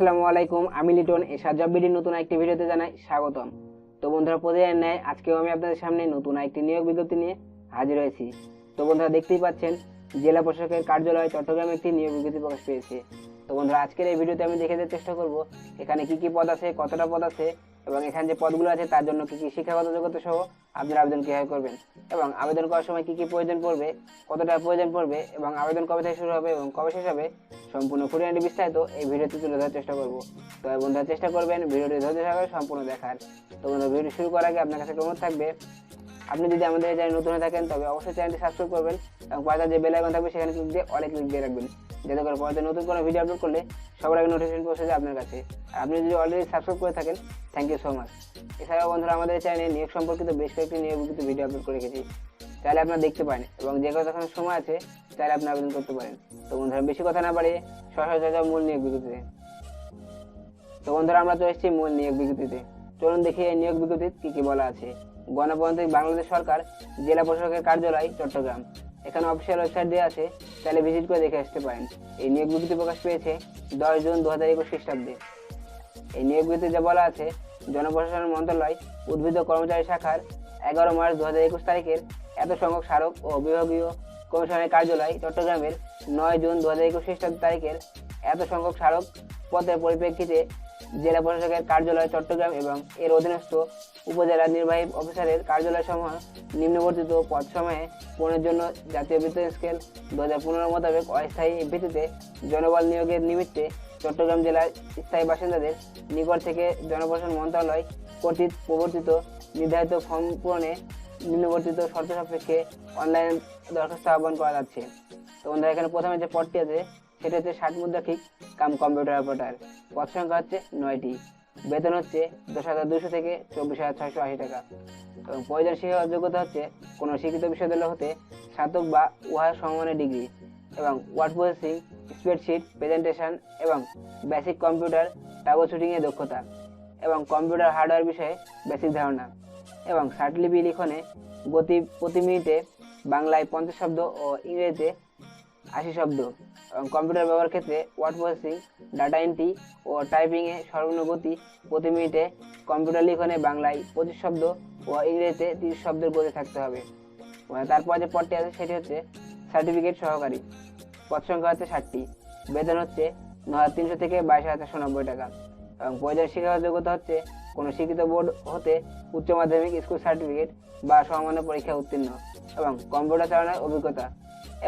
আসসালামু আলাইকুম, আমি লিটন এশা জব বিডির নতুন একটি ভিডিওতে জানাই স্বাগতম। তো বন্ধুরা প্রতিদিনের ন্যায়, আজকেও আমি আপনাদের সামনে নতুন একটি নিয়োগ বিজ্ঞপ্তি নিয়ে হাজির হয়েছি। তো বন্ধুরা, দেখতেই পাচ্ছেন, জেলা প্রশাসকের কার্যালয়, চট্টগ্রামে একটি নিয়োগ বিজ্ঞপ্তি প্রকাশ পেয়েছে। তো বন্ধুরা, আজকের এই ভিডিওতে আমি দেখে দেওয়ার চেষ্টা করব, এখানে কি কি পদ আছে, কতটা পদ আছে এবং এখানে যে পদগুলো আছে, তার জন্য কি কি শিক্ষাগত যোগ্যতা সহ আপনারা আবেদন কীভাবে করবেন? এবং আবেদন করার সময় কি কি প্রয়োজন পড়বে, কতটা প্রয়োজন পড়বে, এবং আবেদন কবে থেকে শুরু হবে এবং কবে শেষ হবে, সম্পূর্ণ খুঁটিনাটি বিস্তারিত এই ভিডিওতে তুলে ধরার চেষ্টা করব। তো বন্ধুরা, চেষ্টা করবেন ভিডিওটি ধৈর্য সহকারে সম্পূর্ণ দেখার। তো বন্ধুরা ভিডিও শুরু করার আগে আপনার কাছে অনুরোধ থাকবে, আপনি যদি আমাদের চ্যানেল নতুন হয়ে থাকেন, তবে অবশ্যই চ্যানেলটি সাবস্ক্রাইব করবেন এবং পাশে যে বেল আইকন থাকবে, সেখানে ক্লিক দিয়ে অনেক ক্লিক দিয়ে রাখবেন। যাতে করে পরে নতুন কোনো ভিডিও আপলোড করলে সবার আগে নোটিফিকেশন পৌঁছে যায় আপনার কাছে। আর আপনি যদি অলরেডি সাবস্ক্রাইব করে থাকেন থ্যাংক ইউ সো মাচ এছাড়াও বন্ধুরা, আমাদের চ্যানেলে নিয়োগ সম্পর্কিত বেশ কয়েকটি নিয়োগ ভিডিও আপলোড করে রেখেছি। তাহলে আপনারা দেখতে পারেন এবং যে যখন সময় আছে, তাহলে আপনি আবেদন করতে পারেন। তো বন্ধুরা, বেশি কথা না বাড়িয়ে যাও মূল নিয়োগ বিজ্ঞপ্তিতে। তো বন্ধুরা, আমরা চলে এসেছি মূল নিয়োগ বিজ্ঞপ্তিতে। চলুন দেখি এই নিয়োগ বিজ্ঞপ্তিতে কী কী বলা আছে। গণপ্রজাতন্ত্রী বাংলাদেশ সরকার জেলা প্রশাসকের কার্যালয়, চট্টগ্রাম। এখানে অফিসিয়াল ওয়েবসাইট দেওয়া আছে, তাহলে ভিজিট করে দেখে আসতে পারেন। এই নিয়োগগুলিতে প্রকাশ পেয়েছে দশ জুন দু হাজার একুশ খ্রিস্টাব্দে। এই নিয়োগগুলিতে যা বলা আছে, জনপ্রশাসন মন্ত্রণালয়, উদ্ভিদ কর্মচারী শাখার এগারো মার্চ দু হাজার একুশ তারিখের এত সংখ্যক স্মারক ও বিভাগীয় কমিশনের কার্যালয়, চট্টগ্রামের নয় জুন দু হাজার একুশ খ্রিস্টাব্দ তারিখের এত সংখ্যক স্মারক পদের পরিপ্রেক্ষিতে জেলা প্রশাসকের কার্যালয়, চট্টগ্রাম এবং এর অধীনস্থ উপজেলা নির্বাহী অফিসারের কার্যালয় সমূহ নিম্নবর্তিত পদ সময়ে পূরণের জন্য জাতীয় বেতন স্কেল দু হাজার পনেরো মোতাবেক অস্থায়ী ভিত্তিতে জনবল নিয়োগের নিমিত্তে চট্টগ্রাম জেলার স্থায়ী বাসিন্দাদের নিকট থেকে জনপ্রশাসন মন্ত্রণালয় কর্তৃক প্রবর্তিত নির্ধারিত ফর্ম পূরণে নিম্নবর্তিত শর্ত সাপেক্ষে অনলাইন দরখাস্ত আহ্বান করা যাচ্ছে। তো বন্ধুরা, এখানে প্রথমে যে পদটি আছে সেটা হচ্ছে ষাট মুদ্রাক্ষিক কাম কম্পিউটার অপারেটার। পদ সংখ্যা হচ্ছে নয়টি। বেতন হচ্ছে দশ হাজার দুশো থেকে চব্বিশ হাজার ছয়শো আশি টাকা। এবং প্রয়োজন শিক্ষা যোগ্যতা হচ্ছে কোনো শিক্ষিত বিশ্ববিদ্যালয় হতে স্নাতক বা উহার সমমানের ডিগ্রি এবং ওয়ার্ড প্রসেসিং, স্প্রেডশিট, প্রেজেন্টেশন এবং বেসিক কম্পিউটার টাবল শুটিংয়ে দক্ষতা এবং কম্পিউটার হার্ডওয়্যার বিষয়ে বেসিক ধারণা এবং ষাটলিপি লিখনে গতি প্রতি মিনিটে বাংলায় পঞ্চাশ শব্দ ও ইংরেজিতে আশি শব্দ। কম্পিউটার ব্যবহার ক্ষেত্রে ওয়ার্ড প্রসেসিং, ডাটা এন্ট্রি ও টাইপিংয়ে সর্বনিম্ন গতি প্রতি মিনিটে কম্পিউটার লিখনে বাংলায় পঁচিশ শব্দ ও ইংরেজিতে তিরিশ শব্দের গতি থাকতে হবে। তারপর যে পদটি আছে সেটি হচ্ছে সার্টিফিকেট সহকারী। পদ সংখ্যা হচ্ছে ষাটটি। বেতন হচ্ছে ন হাজার তিনশো থেকে বাইশ হাজার চারশো নব্বই টাকা। এবং প্রয়োজন শিক্ষাগত যোগ্যতা হচ্ছে কোনো শিক্ষিত বোর্ড হতে উচ্চ মাধ্যমিক স্কুল সার্টিফিকেট বা সমমান্য পরীক্ষা উত্তীর্ণ। এবং কম্পিউটার চালানোর অভিজ্ঞতা।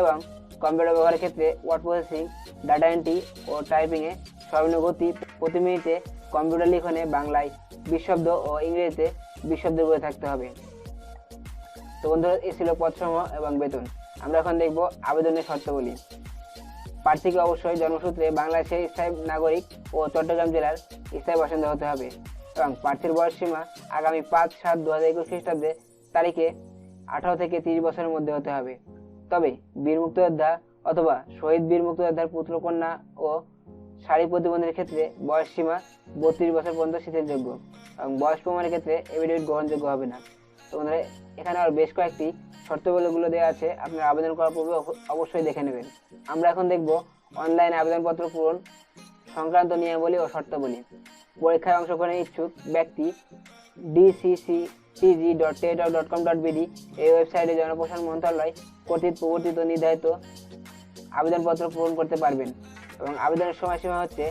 এবং কম্পিউটার ব্যবহারের ক্ষেত্রে ওয়ার্ড প্রসেসিং ডাটা এন্ট্রি ও টাইপিংয়ে সর্বনিম্ন গতি প্রতি মিনিটে কম্পিউটার লিখনে বাংলায় বিশব্দ ও ইংরেজিতে বিশব্দ করে থাকতে হবে। তো বন্ধুরা, এই ছিল পদসমূহ এবং বেতন। আমরা এখন দেখব আবেদনের শর্তাবলী। প্রার্থীকে অবশ্যই জন্মসূত্রে বাংলাদেশের স্থায়ী নাগরিক ও চট্টগ্রাম জেলার স্থায়ী বাসিন্দা হতে হবে এবং প্রার্থীর বয়স সীমা আগামী পাঁচ সাত দু হাজার একুশ খ্রিস্টাব্দে তারিখে আঠারো থেকে তিরিশ বছরের মধ্যে হতে হবে। তবে বীর মুক্তিযোদ্ধা অথবা শহীদ বীর মুক্তিযোদ্ধার পুত্রকন্যা ও শারীরিক প্রতিবন্ধীর ক্ষেত্রে বয়স সীমা বত্রিশ বছর পর্যন্ত শিথিলযোগ্য এবং বয়স প্রমাণের ক্ষেত্রে এভিডেভিট গ্রহণযোগ্য হবে না। তো বন্ধুরা, এখানে আর বেশ কয়েকটি শর্তাবলীগুলো দেওয়া আছে, আপনারা আবেদন করার পূর্বে অবশ্যই দেখে নেবেন। আমরা এখন দেখব অনলাইন আবেদনপত্র পূরণ সংক্রান্ত নিয়মাবলী ও শর্তাবলী। পরীক্ষায় অংশগ্রহণের ইচ্ছুক ব্যক্তি DCC TG dot teletalk dot com dot BD এই ওয়েবসাইটে জনপ্রশাসন মন্ত্রণালয় কর্তৃক প্রবর্তিত নির্ধারিত আবেদনপত্র পূরণ করতে পারবেন এবং আবেদনের সময়সীমা হচ্ছে,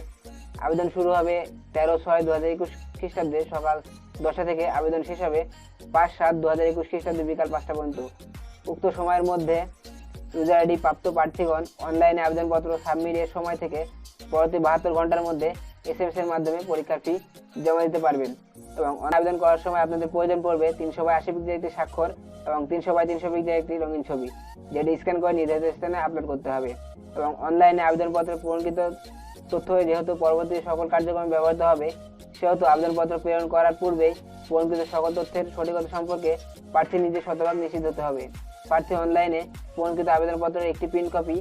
আবেদন শুরু হবে তেরো ছয় দু হাজার একুশ খ্রিস্টাব্দে সকাল দশটা থেকে আবেদন শেষ হবে পাঁচ সাত দু হাজার একুশ খ্রিস্টাব্দে বিকাল পাঁচটা পর্যন্ত। উক্ত সময়ের মধ্যে ইউজার আইডি প্রাপ্ত প্রার্থীগণ অনলাইনে আবেদনপত্র সাবমিটের সময় থেকে পরবর্তী বাহাত্তর ঘণ্টার মধ্যে এস এর মাধ্যমে পরীক্ষার ফি জমা দিতে পারবেন। এবং আবেদন করার সময় আপনাদের প্রয়োজন পড়বে তিনশো বাই আশি পিক্সেল একটি স্বাক্ষর এবং তিনশো বাই তিনশো পিক্সেল একটি রঙিন ছবি, যেটি স্ক্যান করে নির্ধারিত স্থানে আপলোড করতে হবে। এবং অনলাইনে আবেদনপত্রে পূরণকৃত তথ্য যেহেতু পরবর্তী সকল কার্যক্রমে ব্যবহৃত হবে সেহেতু আবেদনপত্র প্রেরণ করার পূর্বেই পূরণকৃত সকল তথ্যের সঠিকতা সম্পর্কে প্রার্থী নিজে শতভাগ নিশ্চিত হতে হবে। প্রার্থী অনলাইনে পূরণকৃত আবেদনপত্রের একটি প্রিন্ট কপি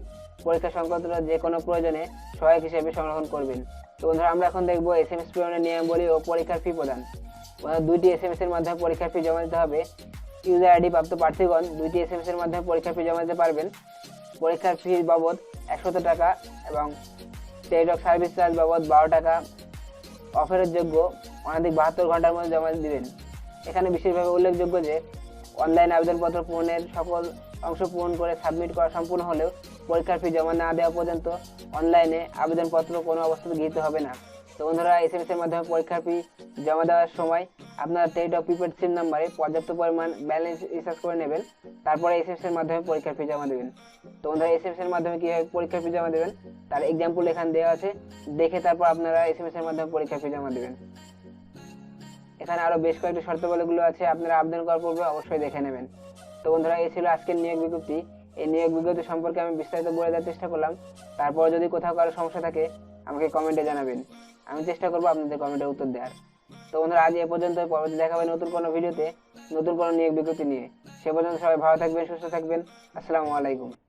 পরীক্ষা সংক্রান্ত যে কোনো প্রয়োজনে সহায়ক হিসেবে সংরক্ষণ করবেন। তো বন্ধুরা, আমরা এখন দেখব এস এম এস প্রেরণের নিয়মাবলী ও পরীক্ষার ফি প্রদান। দুইটি এস এম এস এর মাধ্যমে পরীক্ষার ফি জমা দিতে হবে। ইউজার আইডি প্রাপ্ত প্রার্থীগণ দুইটি এস এম এস এর মাধ্যমে পরীক্ষার ফি জমা দিতে পারবেন। পরীক্ষার ফি বাবদ একশত টাকা এবং টেলিটক সার্ভিস চার্জ বাবদ বারো টাকা। অফারের যোগ্য, অনাধিক বাহাত্তর ঘণ্টার মধ্যে জমা দিবেন। এখানে বিশেষভাবে উল্লেখযোগ্য যে অনলাইন আবেদনপত্র পূরণের সকল অংশ পূরণ করে সাবমিট করা সম্পূর্ণ হলেও পরীক্ষার ফি জমা না দেওয়া পর্যন্ত অনলাইনে আবেদনপত্র কোনো অবস্থাতে গৃহীত হবে না। তো বন্ধুরা এস এম এস এর মাধ্যমে পরীক্ষার ফি জমা দেওয়ার সময় আপনারা অফ প্রিপেড সিম নাম্বারে পর্যাপ্ত পরিমাণ ব্যালেন্স রিচার্জ করে নেবেন। তারপরে এস এম এস এর মাধ্যমে পরীক্ষার ফি জমা দেবেন। তো বন্ধুরা এস এম এস এর মাধ্যমে কীভাবে পরীক্ষার ফি জমা দেবেন, তার এক্সাম্পল এখানে দেওয়া আছে। দেখে তারপর আপনারা এস এম এস এর মাধ্যমে পরীক্ষার ফি জমা দেবেন। এখানে আরও বেশ কয়েকটি শর্তাবলীগুলো আছে, আপনারা আবেদন করার পূর্বে অবশ্যই দেখে নেবেন। তো বন্ধুরা, এই ছিল আজকের নিয়োগ বিজ্ঞপ্তি। এই নিয়োগ বিজ্ঞপ্তি সম্পর্কে আমি বিস্তারিত বলে দেওয়ার চেষ্টা করলাম। তারপর যদি কোথাও কারও সমস্যা থাকে, আমাকে কমেন্টে জানাবেন। আমি চেষ্টা করব আপনাদের কমেন্টের উত্তর দেওয়ার। তো বন্ধুরা, আজ এ পর্যন্ত পরবর্তী দেখা হবে নতুন কোনো ভিডিওতে, নতুন কোনো নিয়োগ বিজ্ঞপ্তি নিয়ে। সে পর্যন্ত সবাই ভালো থাকবেন, সুস্থ থাকবেন। আসসালামু আলাইকুম।